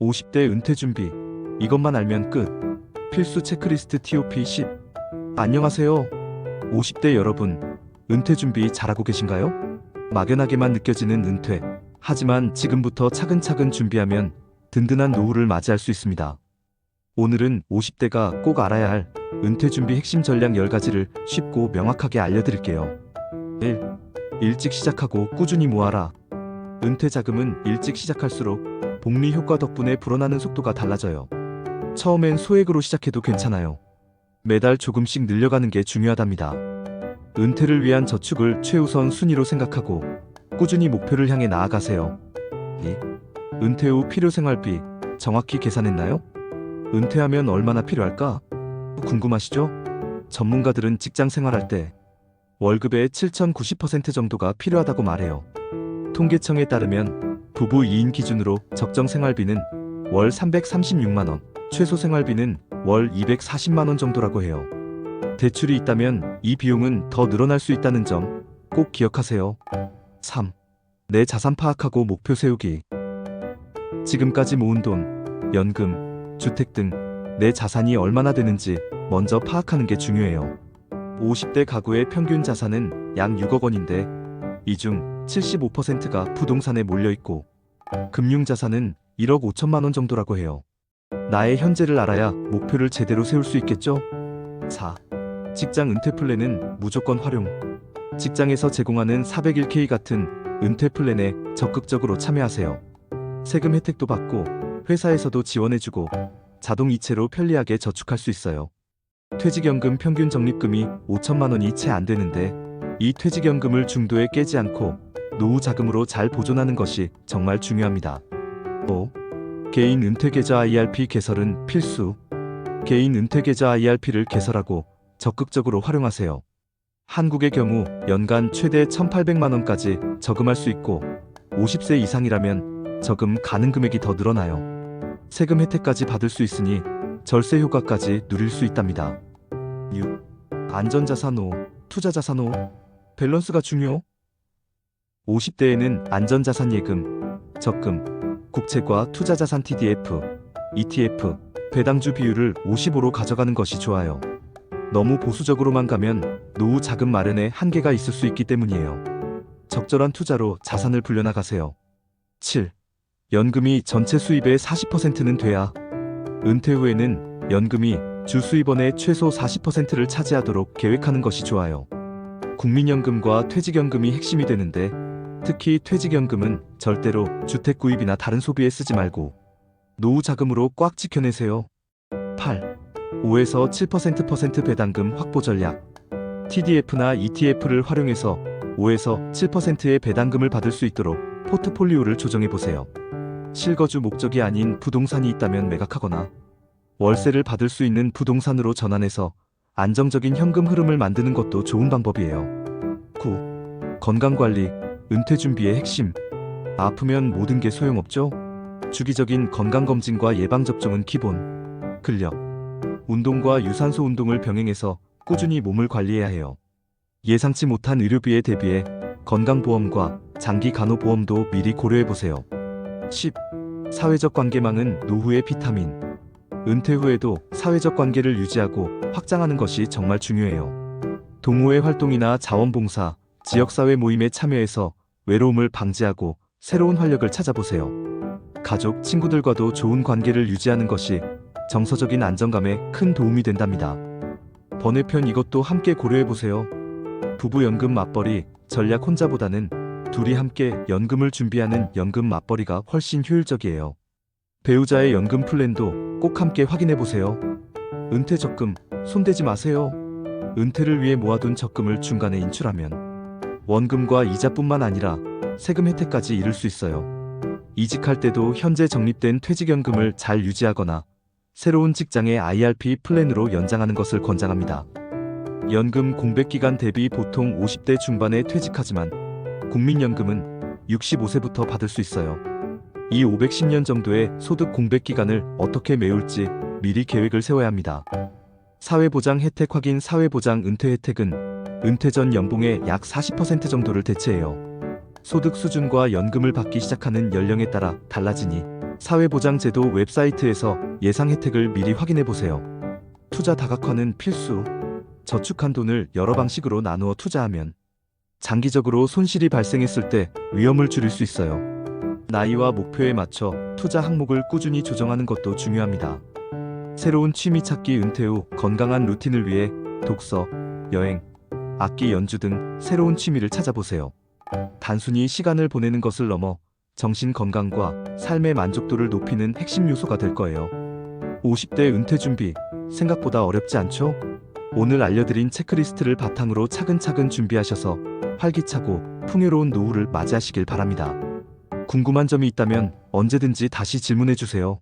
50대 은퇴 준비. 이것만 알면 끝. 필수 체크리스트 TOP 10. 안녕하세요. 50대 여러분. 은퇴 준비 잘하고 계신가요? 막연하게만 느껴지는 은퇴. 하지만 지금부터 차근차근 준비하면 든든한 노후를 맞이할 수 있습니다. 오늘은 50대가 꼭 알아야 할 은퇴 준비 핵심 전략 10가지를 쉽고 명확하게 알려드릴게요. 1. 일찍 시작하고 꾸준히 모아라. 은퇴 자금은 일찍 시작할수록 복리 효과 덕분에 불어나는 속도가 달라져요. 처음엔 소액으로 시작해도 괜찮아요. 매달 조금씩 늘려가는 게 중요하답니다. 은퇴를 위한 저축을 최우선 순위로 생각하고 꾸준히 목표를 향해 나아가세요. 2. 은퇴 후 필요 생활비 정확히 계산했나요? 은퇴하면 얼마나 필요할까? 궁금하시죠? 전문가들은 직장 생활할 때 월급의 7,090% 정도가 필요하다고 말해요. 통계청에 따르면 부부 2인 기준으로 적정 생활비는 월 336만원, 최소 생활비는 월 240만원 정도라고 해요. 대출이 있다면 이 비용은 더 늘어날 수 있다는 점 꼭 기억하세요. 3. 내 자산 파악하고 목표 세우기. 지금까지 모은 돈, 연금, 주택 등 내 자산이 얼마나 되는지 먼저 파악하는 게 중요해요. 50대 가구의 평균 자산은 약 6억 원인데 이 중 75%가 부동산에 몰려 있고 금융 자산은 1억 5천만 원 정도라고 해요. 나의 현재를 알아야 목표를 제대로 세울 수 있겠죠? 4. 직장 은퇴 플랜은 무조건 활용. 직장에서 제공하는 401k 같은 은퇴 플랜에 적극적으로 참여하세요. 세금 혜택도 받고 회사에서도 지원해주고 자동 이체로 편리하게 저축할 수 있어요. 퇴직연금 평균 적립금이 5천만 원이 채 안 되는데 이 퇴직연금을 중도에 깨지 않고 노후 자금으로 잘 보존하는 것이 정말 중요합니다. 5. 개인 은퇴 계좌 IRP 개설은 필수. 개인 은퇴 계좌 IRP를 개설하고 적극적으로 활용하세요. 한국의 경우 연간 최대 1,800만 원까지 저금할 수 있고 50세 이상이라면 저금 가능 금액이 더 늘어나요. 세금 혜택까지 받을 수 있으니 절세 효과까지 누릴 수 있답니다. 6. 안전자산호, 투자자산호, 밸런스가 중요. 50대에는 안전자산 예금, 적금, 국채과 투자자산 TDF, ETF, 배당주 비율을 55로 가져가는 것이 좋아요. 너무 보수적으로만 가면 노후 자금 마련에 한계가 있을 수 있기 때문이에요. 적절한 투자로 자산을 불려나가세요. 7. 연금이 전체 수입의 40%는 돼야 은퇴 후에는 연금이 주 수입원의 최소 40%를 차지하도록 계획하는 것이 좋아요. 국민연금과 퇴직연금이 핵심이 되는데 특히 퇴직연금은 절대로 주택 구입이나 다른 소비에 쓰지 말고 노후 자금으로 꽉 지켜내세요. 8. 5에서 7% 퍼센트 배당금 확보 전략. TDF나 ETF를 활용해서 5에서 7%의 배당금을 받을 수 있도록 포트폴리오를 조정해 보세요. 실거주 목적이 아닌 부동산이 있다면 매각하거나 월세를 받을 수 있는 부동산으로 전환해서 안정적인 현금 흐름을 만드는 것도 좋은 방법이에요. 9. 건강관리, 은퇴 준비의 핵심. 아프면 모든 게 소용없죠? 주기적인 건강검진과 예방접종은 기본. 근력, 운동과 유산소 운동을 병행해서 꾸준히 몸을 관리해야 해요. 예상치 못한 의료비에 대비해 건강보험과 장기 간호보험도 미리 고려해보세요. 10. 사회적 관계망은 노후의 비타민. 은퇴 후에도 사회적 관계를 유지하고 확장하는 것이 정말 중요해요. 동호회 활동이나 자원봉사, 지역사회 모임에 참여해서 외로움을 방지하고 새로운 활력을 찾아보세요. 가족, 친구들과도 좋은 관계를 유지하는 것이 정서적인 안정감에 큰 도움이 된답니다. 번외편 이것도 함께 고려해보세요. 부부 연금 맞벌이 전략 혼자보다는 둘이 함께 연금을 준비하는 연금 맞벌이가 훨씬 효율적이에요. 배우자의 연금 플랜도 꼭 함께 확인해 보세요. 은퇴 적금 손대지 마세요. 은퇴를 위해 모아둔 적금을 중간에 인출하면 원금과 이자뿐만 아니라 세금 혜택까지 잃을 수 있어요. 이직할 때도 현재 적립된 퇴직연금을 잘 유지하거나 새로운 직장의 IRP 플랜으로 연장하는 것을 권장합니다. 연금 공백 기간 대비 보통 50대 중반에 퇴직하지만 국민연금은 65세부터 받을 수 있어요. 이 510년 정도의 소득 공백 기간을 어떻게 메울지 미리 계획을 세워야 합니다. 사회보장 혜택 확인 사회보장 은퇴 혜택은 은퇴 전 연봉의 약 40% 정도를 대체해요. 소득 수준과 연금을 받기 시작하는 연령에 따라 달라지니 사회보장제도 웹사이트에서 예상 혜택을 미리 확인해 보세요. 투자 다각화는 필수. 저축한 돈을 여러 방식으로 나누어 투자하면 장기적으로 손실이 발생했을 때 위험을 줄일 수 있어요. 나이와 목표에 맞춰 투자 항목을 꾸준히 조정하는 것도 중요합니다. 새로운 취미 찾기 은퇴 후 건강한 루틴을 위해 독서, 여행, 악기 연주 등 새로운 취미를 찾아보세요. 단순히 시간을 보내는 것을 넘어 정신 건강과 삶의 만족도를 높이는 핵심 요소가 될 거예요. 50대 은퇴 준비 생각보다 어렵지 않죠? 오늘 알려드린 체크리스트를 바탕으로 차근차근 준비하셔서 활기차고 풍요로운 노후를 맞이하시길 바랍니다. 궁금한 점이 있다면 언제든지 다시 질문해 주세요.